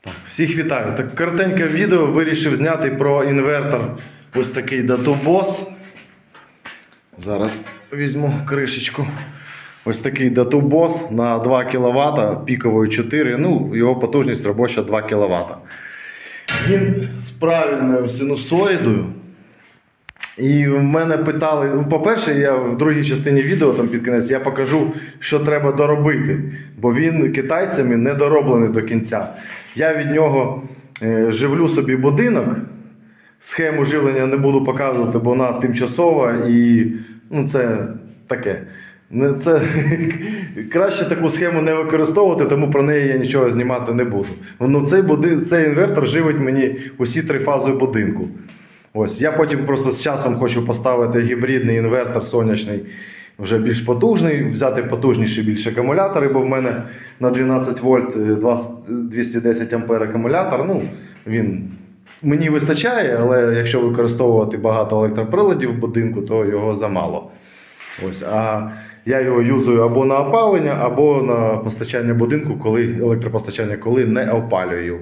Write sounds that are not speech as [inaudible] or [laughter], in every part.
Так, всіх вітаю. Так, коротеньке відео вирішив зняти про інвертор. Ось такий датубос. Зараз візьму кришечку. Ось такий датубос на 2 кВт, піковою 4. Ну, його потужність робоча 2 кВт. Він з правильною синусоїдою. І в мене питали, ну, по-перше, я в другій частині відео там під кінець я покажу, що треба доробити, бо він китайцями не дороблений до кінця. Я від нього е, живлю собі будинок. Схему живлення не буду показувати, бо вона тимчасова і ну, це таке. Це [laughs] краще таку схему не використовувати, тому про неї я нічого знімати не буду. Ну, цей, буди... цей інвертор живить мені усі три фази будинку. Ось, я потім просто з часом хочу поставити гібридний інвертор сонячний, вже більш потужний, взяти потужніші більш акумулятори, бо в мене на 12 вольт е, 20 210 ампер акумулятор. Ну, він мені вистачає, але якщо використовувати багато електроприладів в будинку, то його замало. Ось, а я його юзую або на опалення, або на постачання будинку, коли електропостачання, коли не опалюю.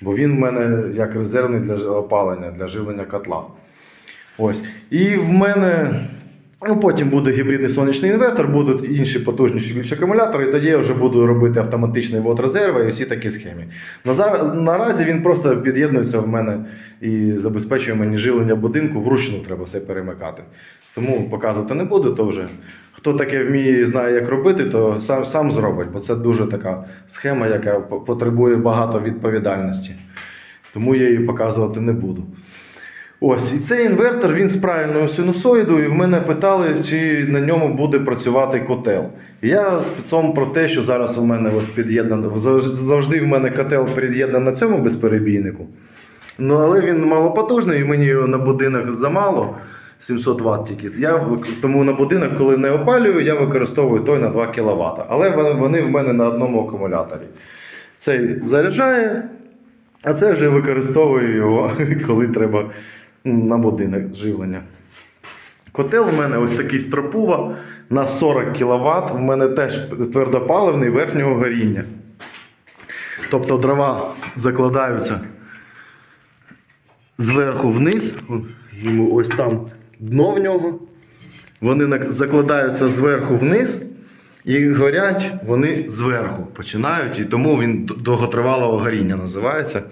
Бо він в мене як резервний для опалення, для живлення котла. Ось. І в мене ну, потім буде гібридний сонячний інвертор, будуть інші потужніші більше акумулятори, і тоді я вже буду робити автоматичний ввод резерви і всі такі схеми. На зараз, наразі він просто під'єднується в мене і забезпечує мені живлення будинку. Вручну треба все перемикати. Тому показувати не буду, то вже хто таке вміє і знає, як робити, то сам, сам зробить, бо це дуже така схема, яка потребує багато відповідальності. Тому я її показувати не буду. Ось, і цей інвертор він з правильною синусоїдою, і в мене питали, чи на ньому буде працювати котел. Я спецом про те, що зараз у мене ось під'єднано, завжди в мене котел під'єднаний на цьому безперебійнику. Ну, але він малопотужний, і мені його на будинок замало. 700 Вт тільки. Я тому на будинок, коли не опалюю, я використовую той на 2 кВт. Але вони, в мене на одному акумуляторі. Цей заряджає, а це вже використовую його, [laughs] коли треба на будинок живлення. Котел у мене ось такий стропува на 40 кВт. У мене теж твердопаливний верхнього горіння. Тобто дрова закладаються зверху вниз. Ось там дно в нього. Вони закладаються зверху вниз і горять вони зверху починають. І тому він довготривалого горіння називається.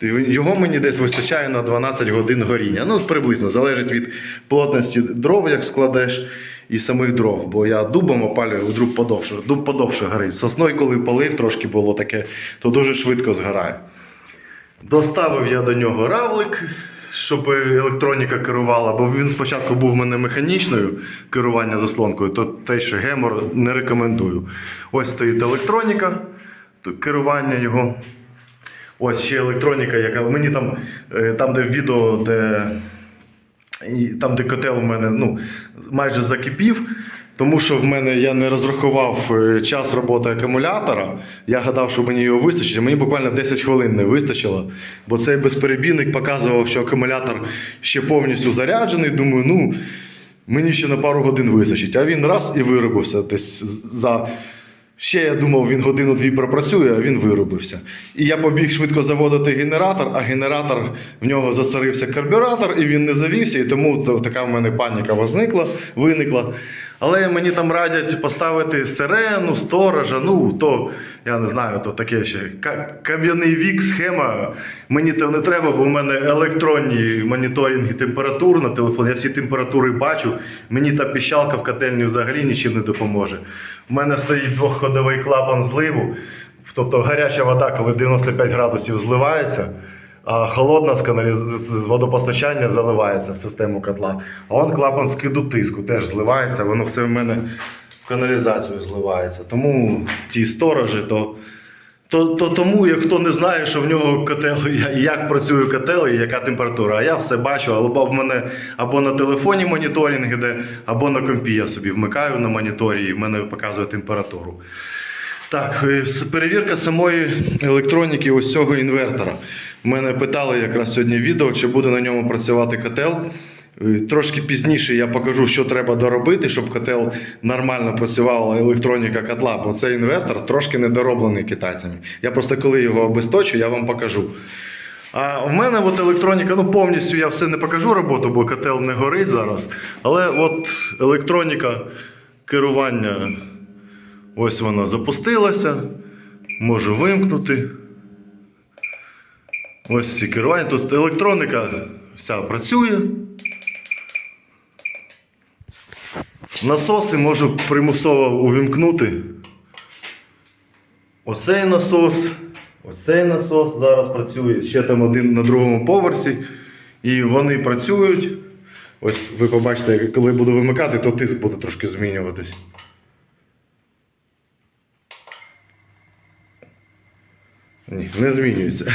Його мені десь вистачає на 12 годин горіння. Ну, приблизно залежить від плотності дров, як складеш, і самих дров. Бо я дубом опалюю, дуб подовше, дуб подовше горить. Сосною, коли полив, трошки було таке, то дуже швидко згорає. Доставив я до нього равлик, щоб електроніка керувала, бо він спочатку був в мене механічною керування заслонкою, то той ще гемор не рекомендую. Ось стоїть електроніка, керування його. Ось ще електроніка, яка мені там, е, там де відео, де там, де котел у мене ну, майже закипів, тому що в мене я не розрахував е, час роботи акумулятора. Я гадав, що мені його вистачить. Мені буквально 10 хвилин не вистачило, бо цей безперебійник показував, що акумулятор ще повністю заряджений. Думаю, ну мені ще на пару годин вистачить. А він раз і виробився десь за. Ще я думав, він годину-дві пропрацює, а він виробився. І я побіг швидко заводити генератор, а генератор в нього засорився карбюратор, і він не завівся, і тому така в мене паніка возникла, виникла. Але мені там радять поставити сирену, сторожа, ну то я не знаю, то таке ще кам'яний вік, схема. Мені то не треба, бо в мене електронні моніторинги температур на телефоні. Я всі температури бачу. Мені та піщалка в котельні взагалі нічим не допоможе. У мене стоїть двохходовий клапан зливу, тобто гаряча вода, коли 95 градусів зливається. А холодна з, каналіз... з водопостачання заливається в систему котла. А он клапан скиду тиску теж зливається, воно все в мене в каналізацію зливається. Тому ті сторожі, то, то, то тому, як хто не знає, що в нього котел, як працює котел і яка температура. А я все бачу, або в мене або на телефоні моніторинг іде, або на компі я собі вмикаю на моніторі і в мене показує температуру. Так, е, перевірка самої електроніки ось цього інвертора. Мене питали якраз сьогодні відео, чи буде на ньому працювати котел. Е, Трошки пізніше я покажу, що треба доробити, щоб котел нормально працювала електроніка котла, бо цей інвертор трошки недороблений китайцями. Я просто коли його обесточу, я вам покажу. А в мене от електроніка, ну повністю я все не покажу роботу, бо котел не горить зараз. Але от електроніка керування, ось вона запустилася. Можу вимкнути. Ось ці керування. Тут електроніка вся працює. Насоси можу примусово увімкнути. Оцей насос, оцей насос зараз працює. Ще там один на другому поверсі. І вони працюють. Ось ви побачите, коли буду вимикати, то тиск буде трошки змінюватись. Ні, не змінюється. [laughs]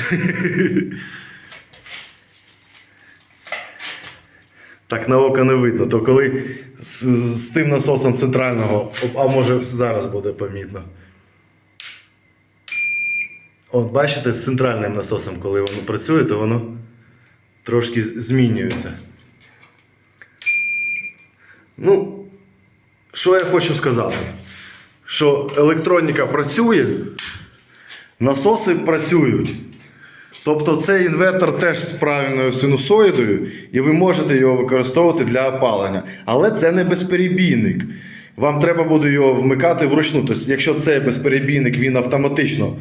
Так на око не видно, то коли з, з тим насосом центрального, а може зараз буде помітно. От бачите, з центральним насосом, коли воно працює, то воно трошки змінюється. Ну, що я хочу сказати? Що електроніка працює, насоси працюють. Тобто цей інвертор теж з правильною синусоїдою, і ви можете його використовувати для опалення. Але це не безперебійник. Вам треба буде його вмикати вручну. Тобто, якщо це безперебійник, він автоматично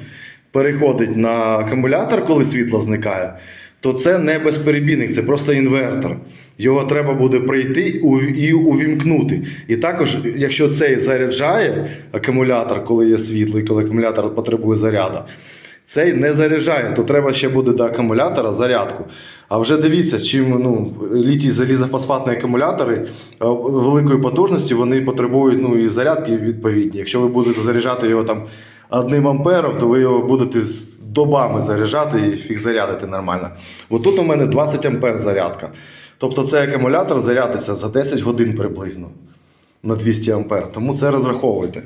переходить на акумулятор, коли світло зникає, то це не безперебійник, це просто інвертор. Його треба буде прийти і увімкнути. І також, якщо цей заряджає акумулятор, коли є світло, і коли акумулятор потребує заряду, цей не заряджає, то треба ще буде до акумулятора зарядку. А вже дивіться, чим ну, літій залізофосфатні акумулятори е, великої потужності вони потребують ну, і зарядки відповідні. Якщо ви будете заряджати його там одним ампером, то ви його будете добами заряджати і фіг зарядити нормально. От тут у мене 20 ампер зарядка. Тобто цей акумулятор зарядиться за 10 годин приблизно на 200 ампер. Тому це розраховуйте.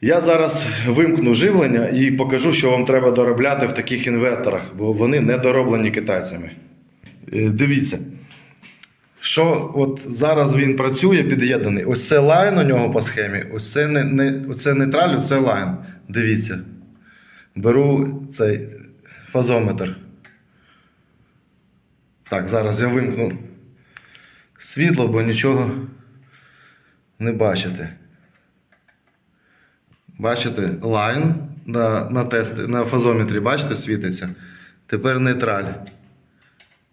Я зараз вимкну живлення і покажу, що вам треба доробляти в таких інверторах, бо вони не дороблені китайцями. Е, Дивіться, що от зараз він працює під'єднаний. Ось це лайн у нього по схемі, ось це, не, не, оце нейтраль, це лайн. Дивіться. Беру цей фазометр. Так, зараз я вимкну світло, бо нічого не бачите. Бачите, лайн на, на, тести, на фазометрі, бачите, світиться. Тепер нейтраль.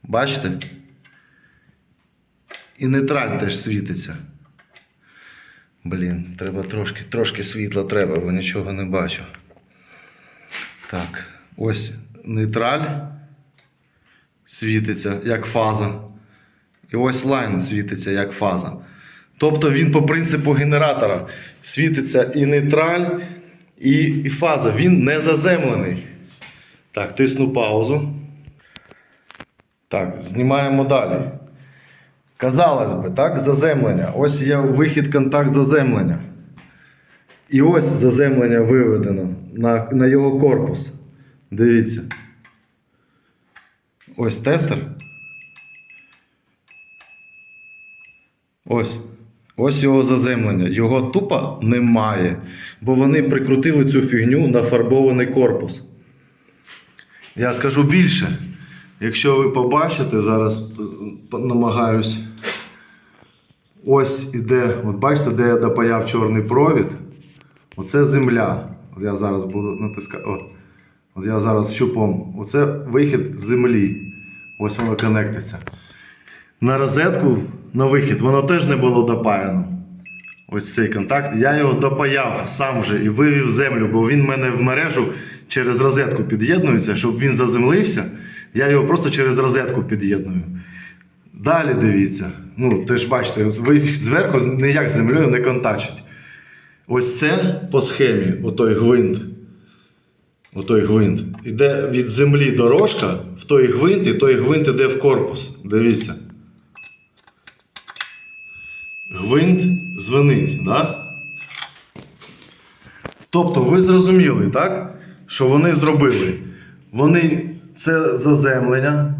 Бачите? І нейтраль теж світиться. Блін, треба трошки, трошки світла треба, бо нічого не бачу. Так, ось нейтраль світиться як фаза. І ось лайн світиться як фаза. Тобто він по принципу генератора світиться і нейтраль, і, і фаза. Він не заземлений. Так, тисну паузу. Так, знімаємо далі. Казалось би, так, заземлення. Ось є вихід контакт заземлення. І ось заземлення виведено на, на його корпус. Дивіться. Ось тестер. Ось. Ось його заземлення. Його тупо немає. Бо вони прикрутили цю фігню на фарбований корпус. Я скажу більше. Якщо ви побачите, зараз е, намагаюсь. Ось іде, от бачите, де я допаяв чорний провід. Оце земля. От я зараз буду натискати. От. От я зараз щупом. Оце вихід землі. Ось воно конектиться. На розетку на вихід воно теж не було допаяно. Ось цей контакт. Я його допаяв сам вже і вивів землю, бо він в мене в мережу через розетку під'єднується, щоб він заземлився. Я його просто через розетку під'єдную. Далі дивіться. Ну, ти ж бачите, зверху ніяк з землею не контачить. Ось це по схемі, отой гвинт. Отой гвинт. Іде від землі дорожка в той гвинт, і той гвинт іде в корпус. Дивіться. Гвинт дзвонить, да? Тобто ви зрозуміли, так? Що вони зробили? Вони це заземлення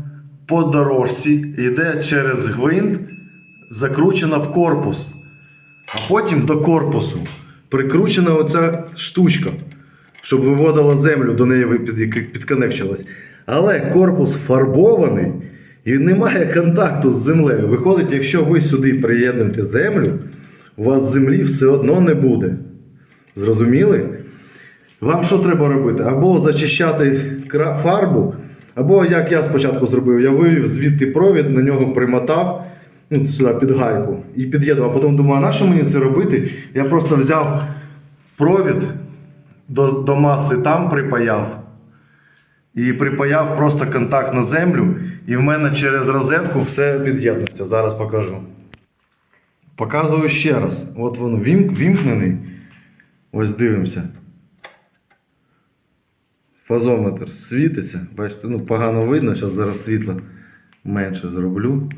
по дорожці, йде через гвинт, закручена в корпус. А потім до корпусу прикручена оця штучка, щоб виводила землю, до неї підконекчилась. Але корпус фарбований і немає контакту з землею. Виходить, якщо ви сюди приєднаєте землю, у вас землі все одно не буде. Зрозуміли? Вам що треба робити? Або зачищати фарбу, або як я спочатку зробив, я вивів звідти провід, на нього примотав ну, сюди під гайку і під'єднав. А потім думаю, а на що мені це робити? Я просто взяв провід до, до маси там припаяв. І припаяв просто контакт на землю, і в мене через розетку все під'єднується. Зараз покажу. Показую ще раз. От воно вімк, вімкнений. Ось дивимося. Фазометр світиться. Бачите, ну погано видно, зараз зараз світло менше зроблю.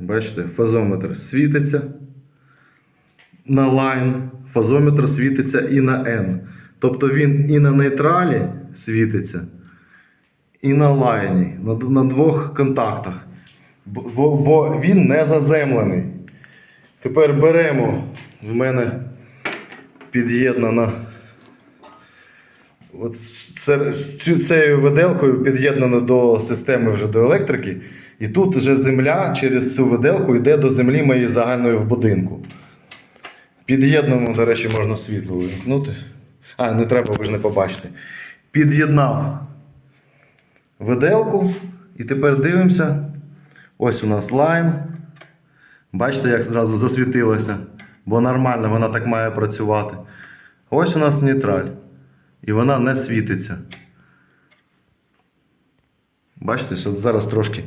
Бачите, фазометр світиться на лайн, фазометр світиться і на N. Тобто він і на нейтралі світиться, і на лайні, на, на двох контактах. Бо, бо, він не заземлений. Тепер беремо в мене під'єднана. От цією виделкою під'єднано до системи вже до електрики. І тут вже земля через цю виделку йде до землі моєї загальної в будинку. Під'єднуємо, до речі, можна світло вимкнути. А, не треба, ви ж не побачите. Під'єднав виделку. І тепер дивимося. Ось у нас лайн. Бачите, як зразу засвітилося. Бо нормально вона так має працювати. Ось у нас нейтраль. І вона не світиться. Бачите, що зараз трошки,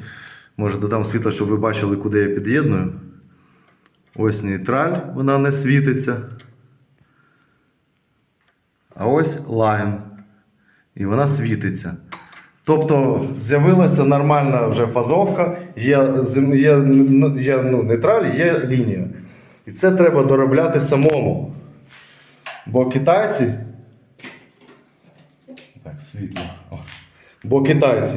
може, додам світло, щоб ви бачили, куди я під'єдную. Ось нейтраль, вона не світиться. А ось лайн. І вона світиться. Тобто з'явилася нормальна вже фазовка, є, є, ну, є ну, нейтраль, є лінія. І це треба доробляти самому. Бо китайці. Так, світло. О. Бо китайці.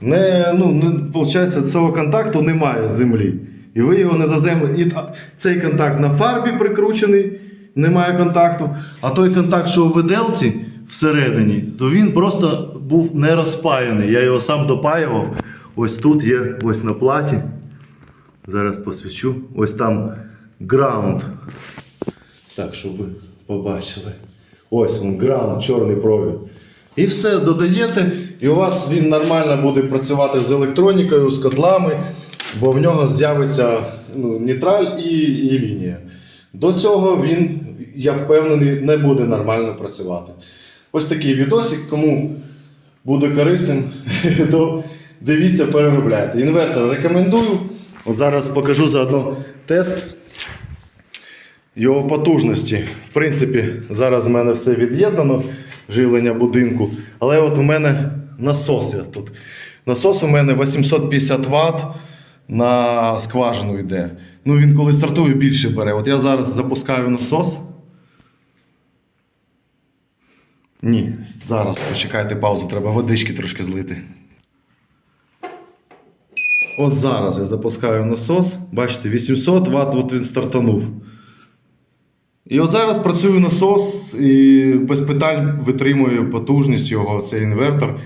Не, ну, не, виходить, цього контакту немає з землі. І ви його не заземлили. І цей контакт на фарбі прикручений, немає контакту. А той контакт, що у виделці всередині, то він просто був не розпаяний. Я його сам допаював. Ось тут є, ось на платі. Зараз посвічу. Ось там граунд. Так, щоб ви побачили. Ось він, граунд, чорний провід. І все додаєте, і у вас він нормально буде працювати з електронікою, з котлами, бо в нього з'явиться ну, нейтраль і, і лінія. До цього він, я впевнений, не буде нормально працювати. Ось такий відосик, кому буде корисним, [laughs] то дивіться, переробляйте. Інвертор рекомендую. От зараз покажу заодно тест його потужності. В принципі, зараз в мене все від'єднано, живлення будинку. Але от в мене насос є тут. Насос у мене 850 Вт на скважину йде. Ну він коли стартує більше бере. От я зараз запускаю насос. Ні, зараз почекайте паузу, треба водички трошки злити. От зараз я запускаю насос. Бачите, 800 Вт, от він стартанув. І от зараз працює насос і без питань витримує потужність його, цей інвертор.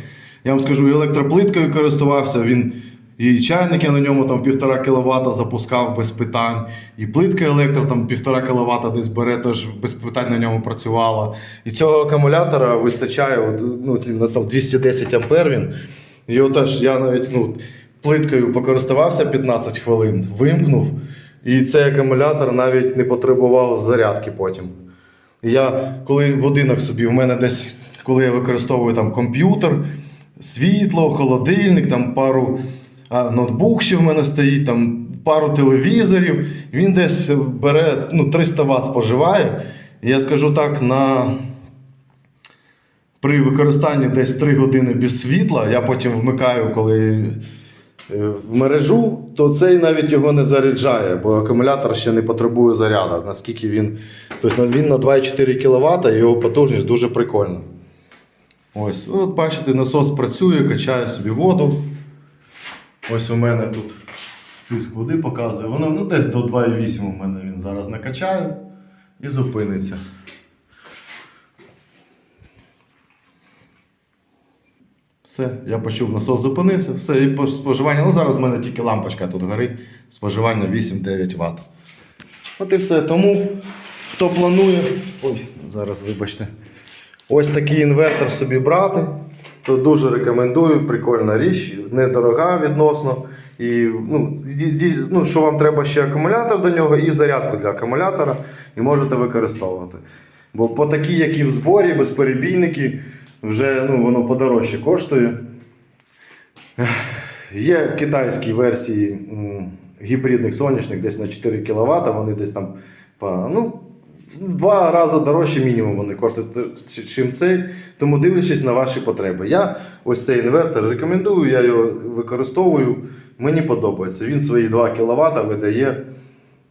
Я вам скажу, електроплиткою користувався, він і чайник я на ньому там 1,5 кВт запускав без питань, і плитка електро там 1,5 кВт десь бере, теж без питань на ньому працювала. І цього акумулятора вистачає, от, ну, на сам 210 ампер він. Його теж я навіть ну, плиткою покористувався 15 хвилин, вимкнув. І цей акумулятор навіть не потребував зарядки потім. Я, коли будинок собі, в мене десь, коли я використовую там комп'ютер, світло, холодильник, там пару ноутбук ще в мене стоїть, там пару телевізорів, він десь бере ну, 300 Вт споживає. Я скажу так, на при використанні десь 3 години без світла, я потім вмикаю, коли е, в мережу, то цей навіть його не заряджає, бо акумулятор ще не потребує заряду. Наскільки він. Тобто він на 2,4 кВт, і його потужність дуже прикольна. Ось, от бачите, насос працює, качає собі воду. Ось у мене тут тиск води показує. Воно ну, десь до 2,8 у мене він зараз накачає і зупиниться. Все, я почув, насос зупинився, все, і споживання. Ну зараз в мене тільки лампочка тут горить, споживання 8-9 Вт. От і все. Тому хто планує. Ой, зараз вибачте. Ось такий інвертор собі брати, то дуже рекомендую. Прикольна річ, недорога відносно. І ну, ну, що вам треба ще акумулятор до нього і зарядку для акумулятора, і можете використовувати. Бо по такі, які в зборі, безперебійники, вже ну, воно подорожче коштує. Є китайські версії гібридних сонячних десь на 4 кВт, вони десь там по, ну, два рази дорожче мінімум вони коштують, чим цей. Тому дивлячись на ваші потреби. Я ось цей інвертор рекомендую, я його використовую. Мені подобається. Він свої 2 кВт видає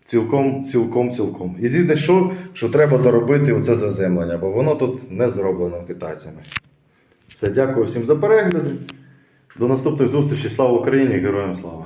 цілком, цілком, цілком. Єдине, що, що треба доробити оце заземлення, бо воно тут не зроблено китайцями. Все, дякую всім за перегляди. До наступних зустрічей. Слава Україні! Героям слава!